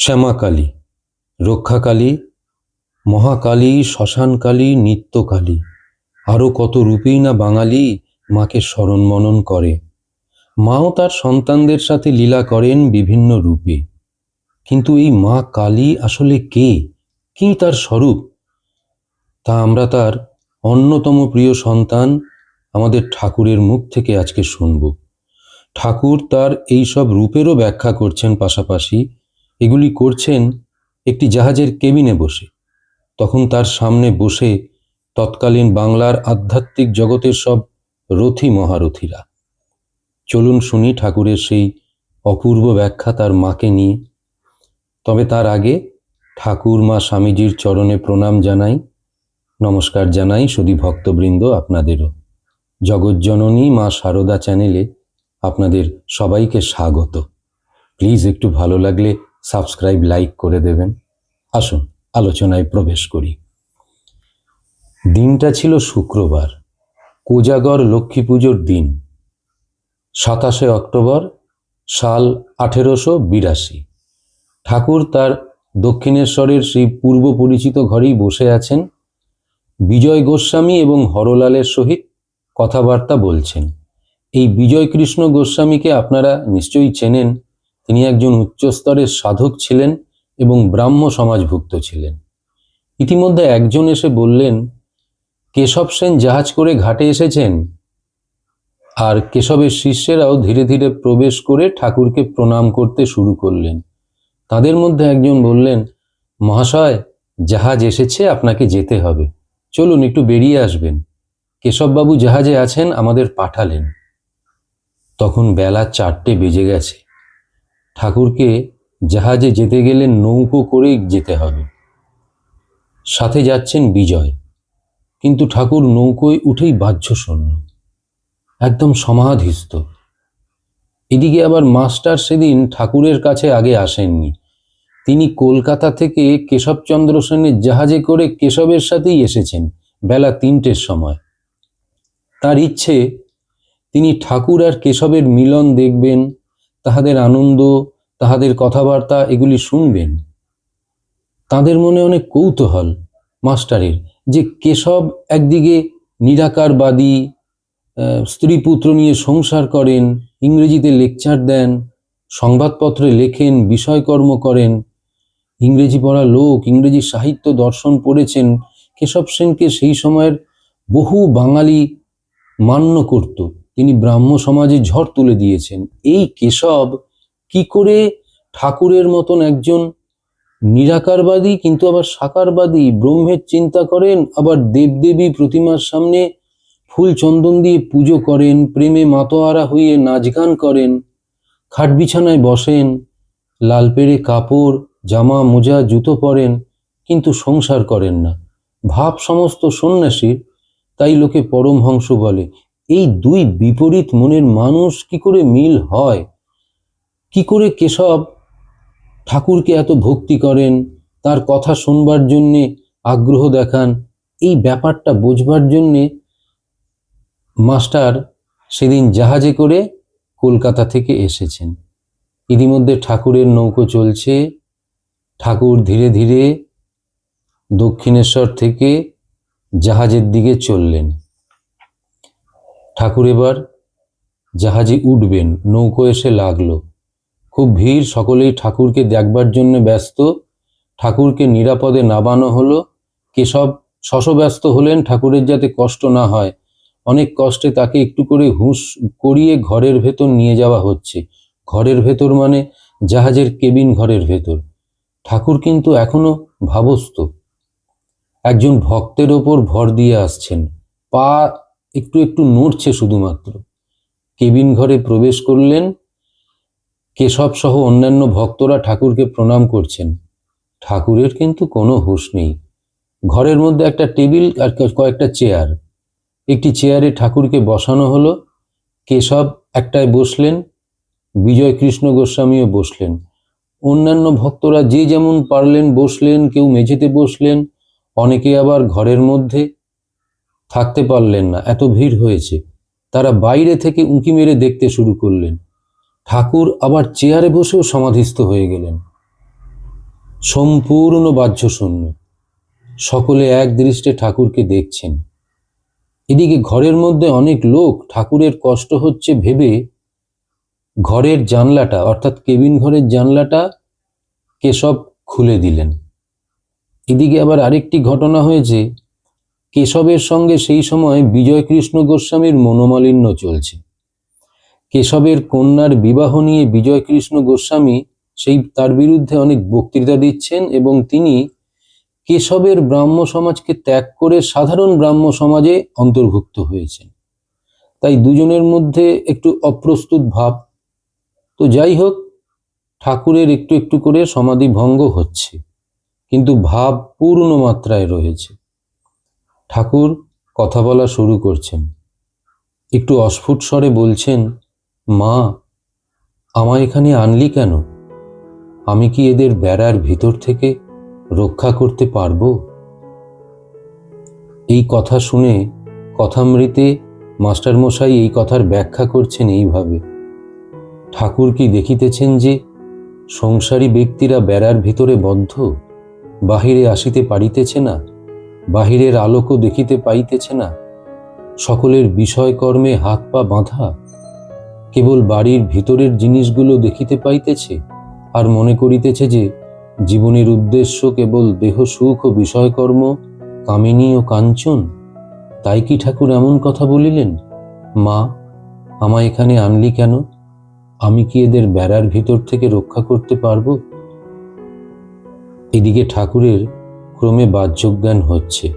শ্যামাকালী, রক্ষাকালী, মহাকালী, শ্মশানকালী, নিত্যকালী। আরও কত রূপেই না বাঙালি মাকে স্মরণ মনন করে। মাও তার সন্তানদের সাথে লীলা করেন বিভিন্ন রূপে। কিন্তু এই মা কালী আসলে কে? কি তার স্বরূপ? তা আমরা তার অন্যতম প্রিয় সন্তান আমাদের ঠাকুরের মুখ থেকে আজকে শুনব। ঠাকুর তার এই সব রূপেরও ব্যাখ্যা করছেন পাশাপাশি এগুলি করছেন একটি জাহাজের কেবিনে বসে। তখন তার সামনে বসে তৎকালীন বাংলার আধ্যাত্মিক জগতের সব রথী মহারথীরা। চলুন শুনি ঠাকুরের সেই অপূর্ব ব্যাখ্যা তার মাকে নিয়ে। তবে তার আগে ঠাকুর মা স্বামীজির চরণে প্রণাম জানাই। নমস্কার জানাই সুধী ভক্তবৃন্দ আপনাদেরও। জগজ্জননী মা সারদা চ্যানেলে আপনাদের সবাইকে স্বাগত। প্লিজ একটু ভালো লাগলে সাবস্ক্রাইব, লাইক করে দেবেন। আসুন, আলোচনায় প্রবেশ করি। দিনটা ছিল শুক্রবার। কোজাগর লক্ষ্মী পুজোর দিন। সাতাশে অক্টোবর সাল আঠেরোশো বিরাশি। ঠাকুর তার দক্ষিণেশ্বরের সেই পূর্ব পরিচিত ঘরেই বসে আছেন। বিজয় গোস্বামী এবং হরলালের সহিত কথাবার্তা বলছেন। এই বিজয় কৃষ্ণ গোস্বামীকে আপনারা নিশ্চয়ই চেনেন। তিনি একজন উচ্চস্তরের সাধক ছিলেন এবং ব্রাহ্ম সমাজভুক্ত ছিলেন। ইতিমধ্যে একজন এসে বললেন, কেশব সেন জাহাজ করে ঘাটে এসেছেন? আর কেশবের শিষ্যেরাও ধীরে ধীরে প্রবেশ করে ঠাকুরকে প্রণাম করতে শুরু করলেন। তাদের মধ্যে একজন বললেন, মহাশয়, জাহাজ এসেছে, আপনাকে যেতে হবে। চলুন, একটু বেরিয়ে আসবেন। কেশববাবু জাহাজে আছেন, আমাদের পাঠালেন। তখন বেলা চারটে বেজে গেছে। ঠাকুরকে জাহাজে যেতে গেলে নৌকো করেই যেতে হবে। সাথে যাচ্ছেন বিজয়। কিন্তু ঠাকুর নৌকোয় উঠেই বাহ্য শূন্য একদম সমাধিস্থ। এদিকে আবার মাস্টার সেদিন ঠাকুরের কাছে আগে আসেননি। তিনি কলকাতা থেকে কেশবচন্দ্র সেনের জাহাজে করে কেশবের সাথেই এসেছেন বেলা তিনটের সময়। তার ইচ্ছে, তিনি ঠাকুর আর কেশবের মিলন দেখবেন, তাহাদের আনন্দ তাহাদের কথাবার্তা এগুলি শুনবেন। তাদের মনে অনেক কৌতূহল, মাস্টারের, যে কেশব একদিকে নিরাকারবাদী স্ত্রী পুত্র নিয়ে সংসার করেন, ইংরেজিতে লেকচার দেন, সংবাদপত্রে লেখেন, বিষয়কর্ম করেন, ইংরেজি পড়া লোক, ইংরেজি সাহিত্য দর্শন পড়েছেন। কেশব সেনকে সেই সময়ের বহু বাঙালি মান্য করত। তিনি ব্রাহ্ম সমাজে ঝড় তুলে দিয়েছেন। এই কেশব কি করে ঠাকুরের মতন একজন নিরাকারবাদী, কিন্তু আবার সাকারবাদী, ব্রহ্মের চিন্তা করেন, আবার দেবদেবী প্রতিমার সামনে ফুল চন্দন দিয়ে পুজো করেন, প্রেমে মাতোয়ারা হয়ে নাচ গান করেন, খাট বিছানায় বসেন, লাল পেড়ে কাপড়, জামা, মোজা, জুতো পরেন, কিন্তু সংসার করেন না। ভাব সমস্ত সন্ন্যাসীর, তাই লোকে পরমহংস বলে। এই দুই বিপরীত মনের মানুষ কি করে মিল হয়? কি করে কেশব ঠাকুরকে এত ভক্তি করেন? তার কথা শুনবার জন্যে আগ্রহ দেখান। এই ব্যাপারটা বোঝবার জন্যে মাস্টার সেদিন জাহাজে করে কলকাতা থেকে এসেছেন। ইতিমধ্যে ঠাকুরের নৌকো চলছে। ঠাকুর ধীরে ধীরে দক্ষিণেশ্বর থেকে জাহাজের দিকে চললেন। ঠাকুর এবার জাহাজে উঠবেন। নৌকো এসে লাগল। খুব ভিড়, সকলেই ঠাকুরকে দেখবার জন্য ব্যস্ত। ঠাকুরকে নিরাপদে নামানো হলো। কেশব শশব্যস্ত হলেন, ঠাকুরের যাতে কষ্ট না হয়। অনেক কষ্টে তাকে একটু করে হুঁশ করিয়ে ঘরের ভেতর নিয়ে যাওয়া হচ্ছে। ঘরের ভেতর মানে জাহাজের কেবিন ঘরের ভেতর। ঠাকুর কিন্তু এখনও ভাবস্ত একজন ভক্তের ওপর ভর দিয়ে আসছেন। পা একটু একটু নড়ছে শুধুমাত্র। কেবিন ঘরে প্রবেশ করলেন। কেশব সহ অন্যান্য ভক্তরা ঠাকুরকে প্রণাম করছেন। ঠাকুরের কিন্তু কোনো হুঁশ নেই। ঘরের মধ্যে একটা টেবিল আর কয়েকটা চেয়ার। একটি চেয়ারে ঠাকুরকে বসানো হলো। কেশব একটায় বসলেন। বিজয় কৃষ্ণ গোস্বামীও বসলেন। অন্যান্য ভক্তরা যে যেমন পারলেন বসলেন, কেউ মেঝেতে বসলেন, অনেকে আবার ঘরের মধ্যে থাকতে পারলেন না। এত ভিড় হয়েছে। তারা বাইরে থেকে উঁকি মেরে দেখতে শুরু করলেন। ঠাকুর আবার চেয়ারে বসেও সমাধিস্থ হয়ে গেলেন। সম্পূর্ণ বাহ্যশূন্য। সকলে এক দৃষ্টে ঠাকুরকে দেখছেন। এদিকে ঘরের মধ্যে অনেক লোক ঠাকুরের কষ্ট হচ্ছে ভেবে ঘরের জানলাটা, অর্থাৎ কেবিন ঘরের জানলাটা কেশব খুলে দিলেন। এদিকে আবার আরেকটি ঘটনা হয়েছে। কেশবের সঙ্গে সেই সময় বিজয়কৃষ্ণ গোস্বামীর মনোমালিন্য চলছে। কেশবের কন্যার বিবাহ নিয়ে বিজয় কৃষ্ণ গোস্বামী সেই তার বিরুদ্ধে অনেক বক্তৃতা দিচ্ছেন এবং তিনি কেশবের ব্রাহ্ম সমাজকে ত্যাগ করে সাধারণ ব্রাহ্ম সমাজে অন্তর্ভুক্ত হয়েছেন। তাই দুজনের মধ্যে একটু অপ্রস্তুত ভাব। তো যাই হোক, ঠাকুরের একটু একটু করে সমাধি ভঙ্গ হচ্ছে, কিন্তু ভাব পূর্ণ মাত্রায় রয়েছে। ঠাকুর কথা বলা শুরু করছেন। একটু অস্ফুট স্বরে বলছেন মা, আমায় এখানে আনলি কেন? আমি কি এদের বেড়ার ভিতর থেকে রক্ষা করতে পারব? এই কথা শুনে কথামৃতে মাস্টারমশাই এই কথার ব্যাখ্যা করছেন এইভাবে। ঠাকুর কি দেখিতেছেন যে সংসারী ব্যক্তিরা বেড়ার ভিতরে বদ্ধ? বাহিরে আসিতে পারিতেছে না, বাহিরের আলোকও দেখিতে পাইতেছে না। সকলের বিষয়কর্মে হাত পা বাঁধা। কেবল বাড়ির ভিতরের জিনিসগুলো দেখিতে পাইতেছে আর মনে করিতেছে যে, জীবনের উদ্দেশ্য কেবল দেহ সুখ ও বিষয়কর্ম, কামিনী ও কাঞ্চন। তাই কি ঠাকুর এমন কথা বলিলেন? মা, আমায় এখানে আনলি কেন? আমি কি এদের বেড়ার ভিতর থেকে রক্ষা করতে পারব? এদিকে ঠাকুরের ক্রমে বাহ্যজ্ঞান হচ্ছে।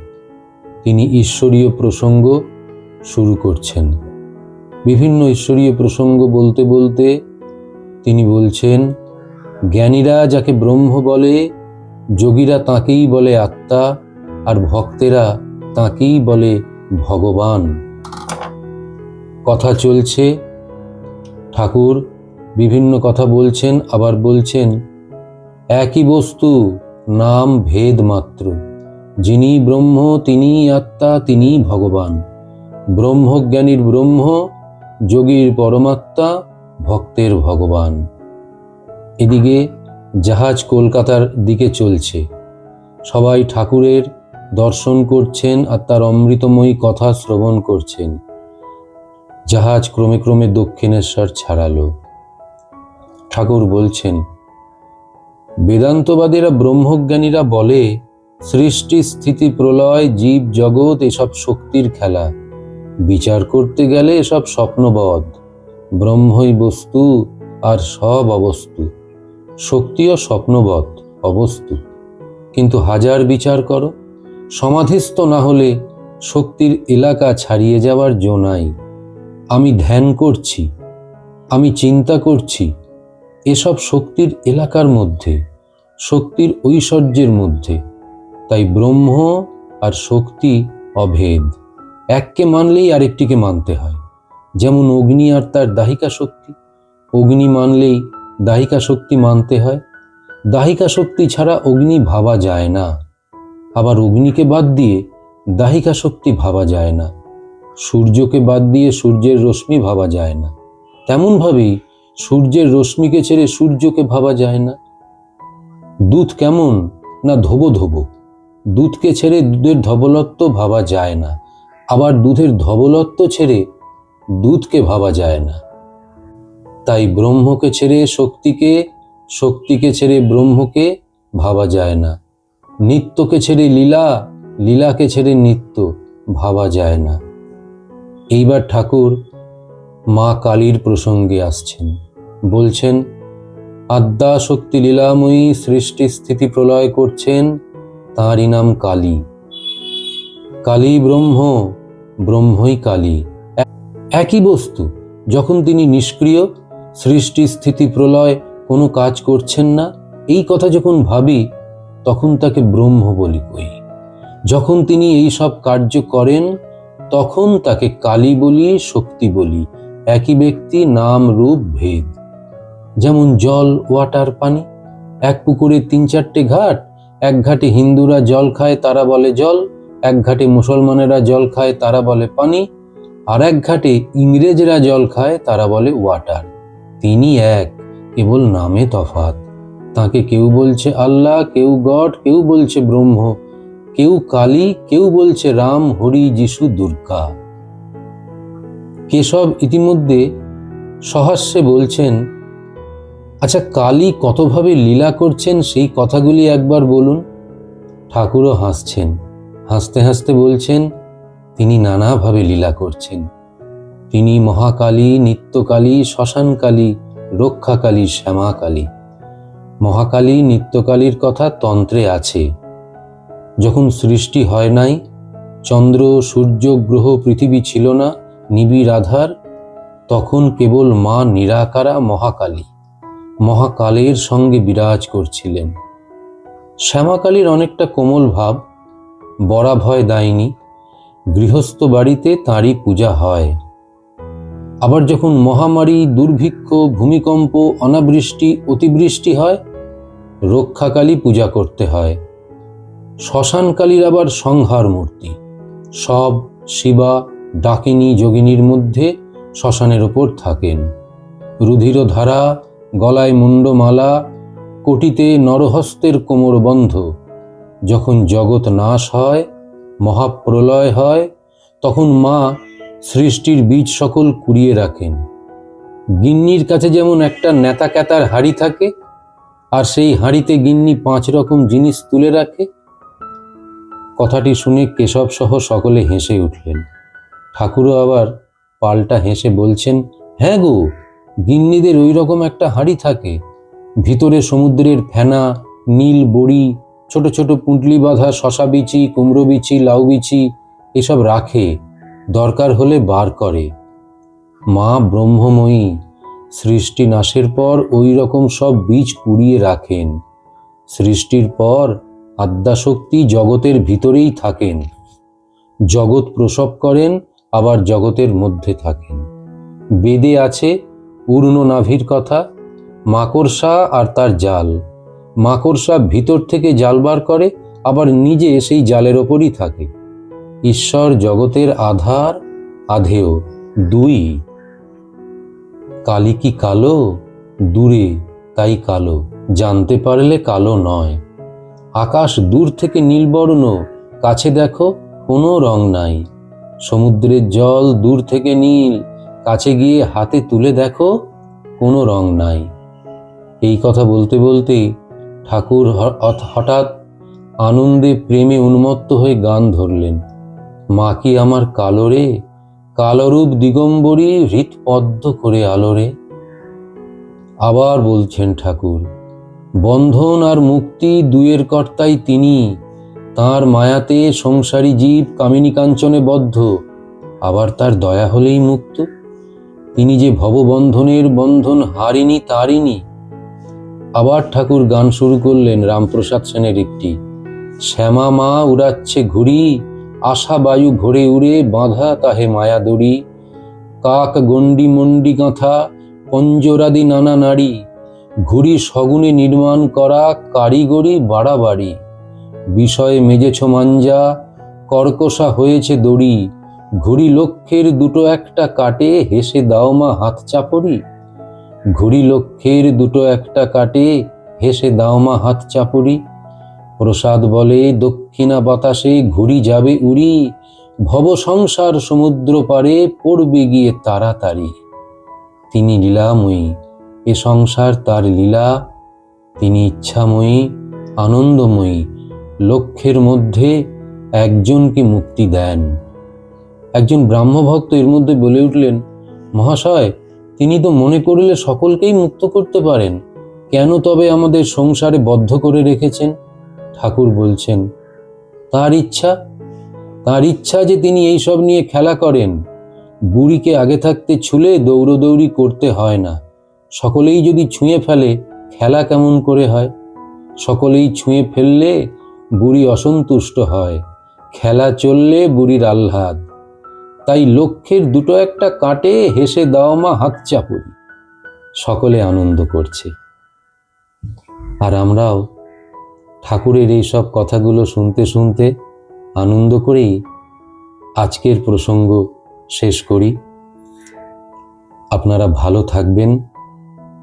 তিনি ঈশ্বরীয় প্রসঙ্গ শুরু করছেন। বিভিন্ন ঈশ্বরীয় প্রসঙ্গ বলতে বলতে তিনি বলছেন, জ্ঞানীরা যাকে ব্রহ্ম বলে, যোগীরা তাকেই বলে আত্মা, আর ভক্তেরা তাকেই বলে ভগবান। কথা চলছে। ঠাকুর বিভিন্ন কথা বলছেন, আবার বলছেন, একই বস্তু, নাম, ভেদ মাত্র। যিনি ব্রহ্ম, তিনিই আত্মা, তিনিই ভগবান। ব্রহ্মজ্ঞানীর ব্রহ্ম যোগীর পরমাত্মা, ভক্তের ভগবান। এদিকে জাহাজ কলকাতার দিকে চলছে। সবাই ঠাকুরের দর্শন করছেন আর তার অমৃতময়ী কথা শ্রবণ করছেন। জাহাজ ক্রমে ক্রমে দক্ষিণেশ্বর ছাড়ালো। ঠাকুর বলছেন, বেদান্তবাদীরা, ব্রহ্মজ্ঞানীরা বলে, সৃষ্টি, স্থিতি, প্রলয়, জীব, জগৎ, এসব শক্তির খেলা। বিচার করতে গেলে এসব স্বপ্নবধ, ব্রহ্মই বস্তু আর সব অবস্তু। শক্তিও স্বপ্নবধ অবস্তু। কিন্তু হাজার বিচার করো, সমাধিস্থ না হলে শক্তির এলাকা ছাড়িয়ে যাওয়ার জো নাই। আমি ধ্যান করছি, আমি চিন্তা করছি, এসব শক্তির এলাকার মধ্যে, শক্তির ঐশ্বর্যের মধ্যে। তাই ব্রহ্ম আর শক্তি অভেদ। এককে মানলেই আরেকটিকে মানতে হয়। যেমন অগ্নি আর তার দাহিকা শক্তি। অগ্নি মানলেই দাহিকা শক্তি মানতে হয়। দাহিকা শক্তি ছাড়া অগ্নি ভাবা যায় না। আবার অগ্নিকে বাদ দিয়ে দাহিকা শক্তি ভাবা যায় না। সূর্যকে বাদ দিয়ে সূর্যের রশ্মি ভাবা যায় না। তেমনভাবেই সূর্যের রশ্মিকে ছেড়ে সূর্যকে ভাবা যায় না। দুধ কেমন না ধোবো ধোবো। দুধকে ছেড়ে দুধের ধবলত্ব ভাবা যায় না। আবার দুধের ধবলত্ব ছেড়ে দুধকে ভাবা যায় না। তাই ব্রহ্মকে ছেড়ে শক্তিকে শক্তিকে ছেড়ে ব্রহ্মকে ভাবা যায় না। নিত্যকে ছেড়ে লীলা, লীলাকে ছেড়ে নিত্য ভাবা যায় না। এইবার ঠাকুর মা কালীর প্রসঙ্গে আসছেন। বলছেন আদ্যা শক্তি লীলাময়ী সৃষ্টি স্থিতি প্রলয় করছেন, তাঁরই নাম কালী। কালী ব্রহ্ম ব্রহ্মই কালী। একই বস্তু, যখন তিনি নিষ্ক্রিয়, সৃষ্টি, স্থিতি, প্রলয় কোনো কাজ করছেন না, এই কথা যখন ভাবি, তখন তাকে ব্রহ্ম বলি কই। যখন তিনি এই সব কার্য করেন, তখন তাকে কালী বলি, শক্তি বলি, একই ব্যক্তি নাম, রূপ, ভেদ। যেমন জল, ওয়াটার, পানি। এক পুকুরে তিন চারটে ঘাট, এক ঘাটে হিন্দুরা জল খায়, তারা বলে জল। এক ঘাটে মুসলমানেরা জল খায়, তারা বলে পানি। আর এক ঘাটে ইংরেজরা জল খায়, তারা বলে ওয়াটার তিনি এক, কেবল নামে তফাত তাকে কেউ বলছে আল্লাহ, কেউ গড, কেউ বলছে ব্রহ্ম। কেউ কালী, কেউ বলছে রাম, হরি, যিশু, দুর্গা। কেশব ইতিমধ্যে সহাস্যে বলছেন আচ্ছা কালী কতভাবে লীলা করছেন, সেই কথাগুলি একবার বলুন। ঠাকুরও হাসছেন। হাসতে হাসতে বলছেন, তিনি নানাভাবে লীলা করছেন। তিনি মহাকালী, নিত্যকালী, শ্মশানকালী, রক্ষাকালী, শ্যামাকালী। মহাকালী, নিত্যকালীর কথা তন্ত্রে আছে। যখন সৃষ্টি হয় নাই, চন্দ্র, সূর্য, গ্রহ, পৃথিবী ছিল না, নিবিড় আধার, তখন কেবল মা নিরাকারা মহাকালী, মহাকালের সঙ্গে বিরাজ করছিলেন। শ্যামাকালীর অনেকটা কোমল ভাব বরা ভয় দায়নি, গৃহস্থ বাড়িতে তাঁরই পূজা হয়। আবার যখন মহামারী, দুর্ভিক্ষ, ভূমিকম্প, অনাবৃষ্টি, অতিবৃষ্টি হয়, রক্ষাকালী পূজা করতে হয়। শ্মশানকালীর আবার সংহার মূর্তি। সব শিবা, ডাকিনী, যোগিনীর মধ্যে শ্মশানের ওপর থাকেন। রুধির ধারা, গলায় মুন্ডমালা কোটিতে নরহস্তের কোমর বন্ধ। যখন জগৎ নাশ হয়, মহাপ্রলয় হয়, তখন মা সৃষ্টির বীজ সকল কুড়িয়ে রাখেন। গিন্নির কাছে যেমন একটা নেতা ক্যাতার হাড়ি থাকে, আর সেই হাঁড়িতে গিন্নি পাঁচ রকম জিনিস তুলে রাখে। কথাটি শুনে কেশব সহ সকলে হেসে উঠলেন। ঠাকুরও আবার পাল্টা হেসে বলছেন হ্যাঁ গো, গিন্নিদের ওই রকম একটা হাঁড়ি থাকে। ভিতরে সমুদ্রের ফেনা, নীল বড়ি ছোট ছোট পুঁটলি বাঁধা শশা বিচি, কুমড়ো বিচি, লাউ বিচি, এসব রাখে। দরকার হলে বার করে। মা ব্রহ্মময়ী, সৃষ্টি নাশের পর ওই রকম সব বীজ কুড়িয়ে রাখেন। সৃষ্টির পর আদ্যাশক্তি জগতের ভিতরেই থাকেন। জগৎ প্রসব করেন, আবার জগতের মধ্যে থাকেন। বেদে আছে পূর্ণ নাভির কথা, মাকড়সা আর তার জাল। মাকড়সা ভিতর থেকে জাল বার করে, আবার নিজে সেই জালের ওপরই থাকে। ঈশ্বর জগতের আধার, আধেয় দুই। কালি কি কালো? দূরে তাই কালো, জানতে পারলে কালো নয়। আকাশ দূর থেকে নীলবর্ণ, কাছে দেখো কোনো রং নাই। সমুদ্রের জল দূর থেকে নীল, কাছে গিয়ে হাতে তুলে দেখো কোনো রং নাই। এই কথা বলতে বলতে ঠাকুর হঠাৎ আনন্দে প্রেমে উন্মত্ত হয়ে গান ধরলেন। মা কি আমার কালো রে? কালরূপ দিগম্বরী হৃৎপদ্ম করে আলোরে আবার বলছেন ঠাকুর, বন্ধন আর মুক্তি দুয়ের কর্তাই তিনি। তার মায়াতে সংসারী জীব কামিনী কাঞ্চনে বদ্ধ। আবার তার দয়া হলেই মুক্ত। তিনি যে ভববন্ধনের বন্ধন হারিনি তারিনি আবার ঠাকুর গান শুরু করলেন রামপ্রসাদ সেনের একটি। শ্যামা মা উড়াচ্ছে ঘুড়ি, আশা বায়ু ভরে উড়ে বাঁধা তাহে মায়া দড়ি। কাক গন্ডি মন্ডি গাঁথা, পঞ্জরাদি নানা নারী ঘুড়ি সগুনে নির্মাণ করা কারিগরি বাড়াবাড়ি। বিষয়ে মেজেছ মাঞ্জা, কর্কশা হয়েছে দড়ি। ঘুড়ি লক্ষ্যের দুটো একটা কাটে, হেসে দাও মা হাত চাপড়ি। ঘুড়ি লক্ষ্যের দুটো একটা কাটে, হেসে দাওমা হাত চাপড়ি। প্রসাদ বলে, দক্ষিণা বাতাসে ঘুড়ি যাবে উড়ি। ভব সংসার সমুদ্র পারে পড়বে গিয়ে তাড়াতাড়ি। তিনি লীলাময়ী, এ সংসার তার লীলা। তিনি ইচ্ছাময়ী, আনন্দময়ী, লক্ষ্যের মধ্যে একজনকে মুক্তি দেন। একজন ব্রাহ্মভক্ত এর মধ্যে বলে উঠলেন, মহাশয় তিনি তো মনে করলে সকলকেই মুক্ত করতে পারেন। কেন তবে আমাদের সংসারে বদ্ধ করে রেখেছেন? ঠাকুর বলছেন, তার ইচ্ছা তার ইচ্ছা যে তিনি এইসব নিয়ে খেলা করেন। বুড়িকে আগে থাকতে ছুলে দৌড়দৌড়ি করতে হয় না। সকলেই যদি ছুঁয়ে ফেলে, খেলা কেমন করে হয়? সকলেই ছুঁয়ে ফেললে বুড়ি অসন্তুষ্ট হয়। খেলা চললে বুড়ির আহ্লাদ। তাই লক্ষ্যের দুটো একটা কাটে হেসে দাও মা হাত চাপুরি সকলে আনন্দ করছে। আর আমরাও ঠাকুরের এই সব কথাগুলো শুনতে শুনতে আনন্দ করেই আজকের প্রসঙ্গ শেষ করি। আপনারা ভালো থাকবেন।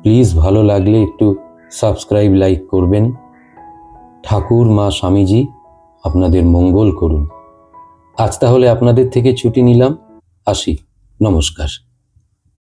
প্লিজ ভালো লাগলে একটু সাবস্ক্রাইব, লাইক করবেন। ঠাকুর, মা, স্বামীজি, আপনাদের মঙ্গল করুন। আজ তাহলে আপনাদের থেকে ছুটি নিলাম। আসি। নমস্কার।